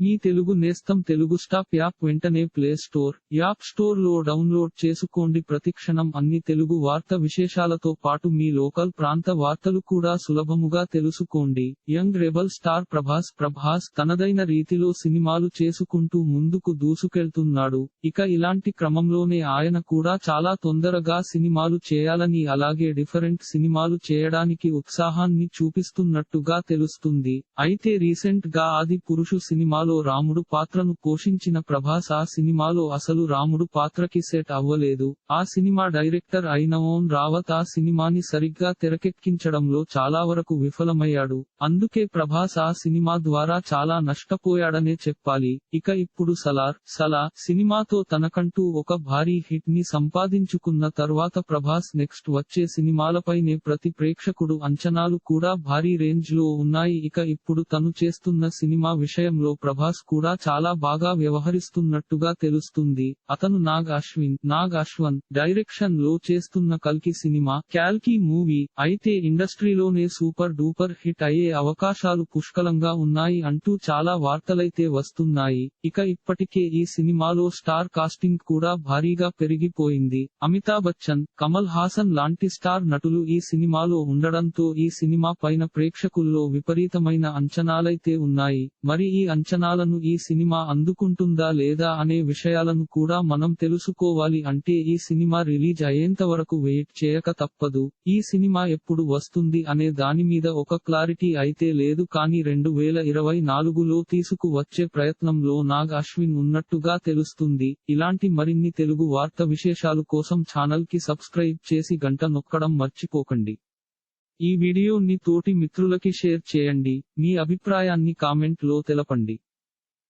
మీ తెలుగు నేస్తం Telugu stop app వెంటనే play store app స్టోర్లో డౌన్లోడ్ చేసుకోండి. ప్రతిక్షణం అన్ని తెలుగు వార్త విశేషాలతో పాటు మీ లోకల్ ప్రాంత వార్తలు కూడా సులభముగా తెలుసుకోండి. Young rebel star Prabhas Prabhas తనదైన రీతిలో సినిమాలు చేసుకుంటూ ముందుకు దూసుకెళ్తున్నాడు. ఇక ఇలాంటి క్రమంలోనే ఆయన కూడా చాలా తొందరగా సినిమాలు చేయాలని అలాగే డిఫరెంట్ సినిమాలు చేయడానికి ఉత్సాహాన్ని చూపిస్తున్నట్టుగా తెలుస్తుంది. అయితే రీసెంట్గా ఆది పురుషు సినిమాలు రాముడు పాత్రను పోషించిన ప్రభాస్ ఆ సినిమాలో అసలు రాముడు పాత్రకి సెట్ అవ్వలేదు. ఆ సినిమా డైరెక్టర్ అయిన ఓన్ రావత్ ఆ సినిమాని సరిగ్గా తెరకెక్కించడంలో చాలా వరకు విఫలమయ్యాడు. అందుకే ప్రభాస్ ఆ సినిమా ద్వారా చాలా నష్టపోయాడనే చెప్పాలి. ఇక ఇప్పుడు సలార్ సలా సినిమాతో తనకంటూ ఒక భారీ హిట్ని సంపాదించుకున్న తర్వాత ప్రభాస్ నెక్స్ట్ వచ్చే సినిమాలపైనే ప్రతి ప్రేక్షకుడు అంచనాలు కూడా భారీ రేంజ్లో ఉన్నాయి. ఇక ఇప్పుడు తను చేస్తున్న సినిమా విషయంలో ప్రభాస్ కూడా చాలా బాగా వ్యవహరిస్తున్నట్టుగా తెలుస్తుంది. అతను నాగ్ అశ్విన్ నాగ్ అశ్వన్ డైరెక్షన్లో చేస్తున్న కల్కి సినిమా క్యాల్కి మూవీ అయితే ఇండస్ట్రీలోనే సూపర్ డూపర్ హిట్ అయ్యే అవకాశాలు పుష్కలంగా ఉన్నాయి అంటూ చాలా వార్తలైతే వస్తున్నాయి. ఇక ఇప్పటికే ఈ సినిమాలో స్టార్ కాస్టింగ్ కూడా భారీగా పెరిగిపోయింది. అమితాబ్ బచ్చన్ కమల్ హాసన్ లాంటి స్టార్ నటులు ఈ సినిమాలో ఉండడంతో ఈ సినిమా పైన ప్రేక్షకుల్లో విపరీతమైన అంచనాలైతే ఉన్నాయి. మరి ఈ అంచనా స్థానాలను ఈ సినిమా అందుకుంటుందా లేదా అనే విషయాలను కూడా మనం తెలుసుకోవాలి అంటే ఈ సినిమా రిలీజ్ అయ్యేంత వరకు వెయిట్ చేయక తప్పదు. ఈ సినిమా ఎప్పుడు వస్తుంది అనే దాని మీద ఒక క్లారిటీ అయితే లేదు కానీ రెండు వేల ఇరవై నాలుగులో తీసుకు వచ్చే ప్రయత్నంలో నాగ్ అశ్విన్ ఉన్నట్టుగా తెలుస్తుంది. ఇలాంటి మరిన్ని తెలుగు వార్త విశేషాలు కోసం ఛానల్కి సబ్స్క్రైబ్ చేసి గంట నొక్కడం మర్చిపోకండి. ఈ వీడియోని తోటి మిత్రులకి షేర్ చేయండి. మీ అభిప్రాయాన్ని కామెంట్లో తెలపండి.